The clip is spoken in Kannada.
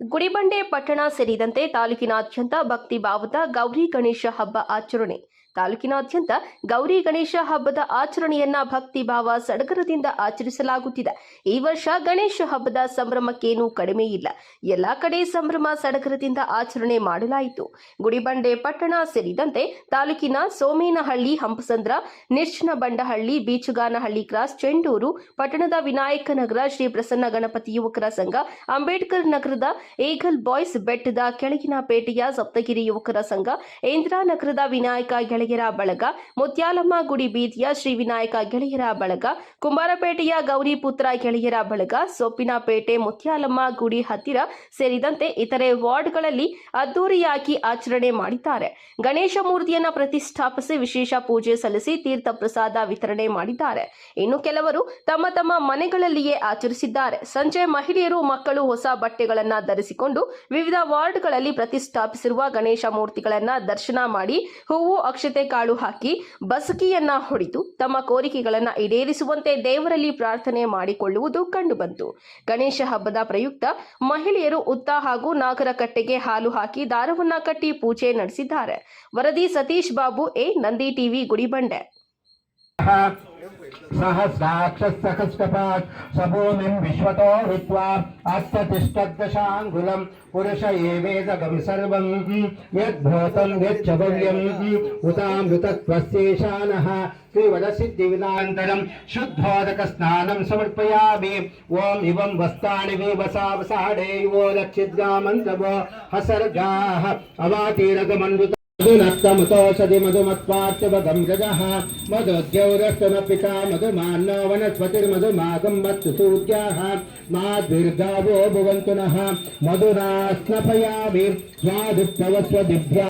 ಗುಡಿಬಂಡೆ ಪಟ್ಟಣ ಸೇರಿದಂತೆ ತಾಲೂಕಿನಾದ್ಯಂತ ಭಕ್ತಿ ಭಾವದ ಗೌರಿ ಗಣೇಶ ಹಬ್ಬ ಆಚರಣೆ. ತಾಲೂಕಿನಾದ್ಯಂತ ಗೌರಿ ಗಣೇಶ ಹಬ್ಬದ ಆಚರಣೆಯನ್ನ ಭಕ್ತಿ ಭಾವ ಸಡಗರದಿಂದ ಆಚರಿಸಲಾಗುತ್ತಿದೆ. ಈ ವರ್ಷ ಗಣೇಶ ಹಬ್ಬದ ಸಂಭ್ರಮಕ್ಕೇನೂ ಕಡಿಮೆ ಇಲ್ಲ. ಎಲ್ಲಾ ಕಡೆ ಸಂಭ್ರಮ ಸಡಗರದಿಂದ ಆಚರಣೆ ಮಾಡಲಾಯಿತು. ಗುಡಿಬಂಡೆ, ಪಟ್ಟಣ ಸೇರಿದಂತೆ ತಾಲೂಕಿನ ಸೋಮೇನಹಳ್ಳಿ, ಹಂಪಸಂದ್ರ ನಿರ್ಚನ ಬಂಡಹಳ್ಳಿ ಬೀಚುಗಾನಹಳ್ಳಿ, ಕ್ರಾಸ್ ಚೆಂಡೂರು, ಪಟ್ಟಣದ ವಿನಾಯಕ ನಗರ ಶ್ರೀ ಪ್ರಸನ್ನ ಗಣಪತಿ ಯುವಕರ ಸಂಘ, ಅಂಬೇಡ್ಕರ್ ನಗರದ ಏಗಲ್ ಬಾಯ್ಸ್ ಬೆಟ್ಟದ ಕೆಳಗಿನ ಪೇಟೆಯ ಸಪ್ತಗಿರಿ ಯುವಕರ ಸಂಘ ಇಂದಿರಾನಗರದ ವಿನಾಯಕ ಗೆಳೆಯರ ಬಳಗ, ಮುತ್ಯಾಲಮ್ಮ ಗುಡಿ ಬೀದಿಯ ಶ್ರೀ ವಿನಾಯಕ ಗೆಳೆಯರ ಬಳಗ, ಕುಂಬಾರಪೇಟೆಯ ಗೌರಿಪುತ್ರ ಗೆಳೆಯರ ಬಳಗ, ಸೊಪ್ಪಿನಪೇಟೆ ಮುತ್ಯಾಲಮ್ಮ ಗುಡಿ ಹತ್ತಿರ ಸೇರಿದಂತೆ ಇತರೆ ವಾರ್ಡ್ಗಳಲ್ಲಿ ಅದ್ದೂರಿಯಾಗಿ ಆಚರಣೆ ಮಾಡಿದ್ದಾರೆ. ಗಣೇಶ ಮೂರ್ತಿಯನ್ನ ಪ್ರತಿಷ್ಠಾಪಿಸಿ ವಿಶೇಷ ಪೂಜೆ ಸಲ್ಲಿಸಿ ತೀರ್ಥ ಪ್ರಸಾದ ವಿತರಣೆ ಮಾಡಿದ್ದಾರೆ. ಇನ್ನು ಕೆಲವರು ತಮ್ಮ ತಮ್ಮ ಮನೆಗಳಲ್ಲಿಯೇ ಆಚರಿಸಿದ್ದಾರೆ. ಸಂಜೆ ಮಹಿಳೆಯರು ಮಕ್ಕಳು ಹೊಸ ಬಟ್ಟೆಗಳನ್ನ ಧರಿಸಿಕೊಂಡು ವಿವಿಧ ವಾರ್ಡ್ಗಳಲ್ಲಿ ಪ್ರತಿಷ್ಠಾಪಿಸಿರುವ ಗಣೇಶ ಮೂರ್ತಿಗಳನ್ನ ದರ್ಶನ ಮಾಡಿ ಹೂವು, ಅಕ್ಷತೆ ಕಾಳು ಹಾಕಿ ಬಸಕಿಯನ್ನ ಹೊಡೆದು ತಮ್ಮ ಕೋರಿಕೆಗಳನ್ನ ಈಡೇರಿಸುವಂತೆ ದೇವರಲ್ಲಿ ಪ್ರಾರ್ಥನೆ ಮಾಡಿಕೊಳ್ಳುವುದು ಕಂಡುಬಂತು. ಗಣೇಶ ಹಬ್ಬದ ಪ್ರಯುಕ್ತ ಮಹಿಳೆಯರು ಉತ್ತ ಹಾಗೂ ನಾಗರಕಟ್ಟೆಗೆ ಹಾಲು ಹಾಕಿ ದಾರವನ್ನ ಕಟ್ಟಿ ಪೂಜೆ ನಡೆಸಿದ್ದಾರೆ. ವರದಿ ಸತೀಶ್ ಬಾಬು ಎ. ನಂದಿ ಟಿವಿ ಗುಡಿಬಂಡೆ. सहस्राक्षसहस्रपात् सभूमिं विश्वतो हृत्वा अत्यतिष्ठद्दशाङ्गुलं पुरुष एवेदगं सर्वं यद्भूतं यच्च भव्यम् उतामृतत्वस्येशानः श्रीवदसिद्धिविदान्तरं शुद्धोदकस्नानं समर्पयामि ॐ इवं वस्तानि विवसावसाडेयो लक्षिद्गामन्तवो हसर्गाः अवातीरगमन्वित मधुनक्तमुतोषधि मधुमत्वार्चवदं रजः मधुद्यौरस्तनपिता मधुमान्नो वनस्पतिर्मधुमागं मत्सु सूर्याः माद्भिर्गावो भुवन्तु नः। मधुना स्नपयामि। स्वादुप्तवस्वदिभ्या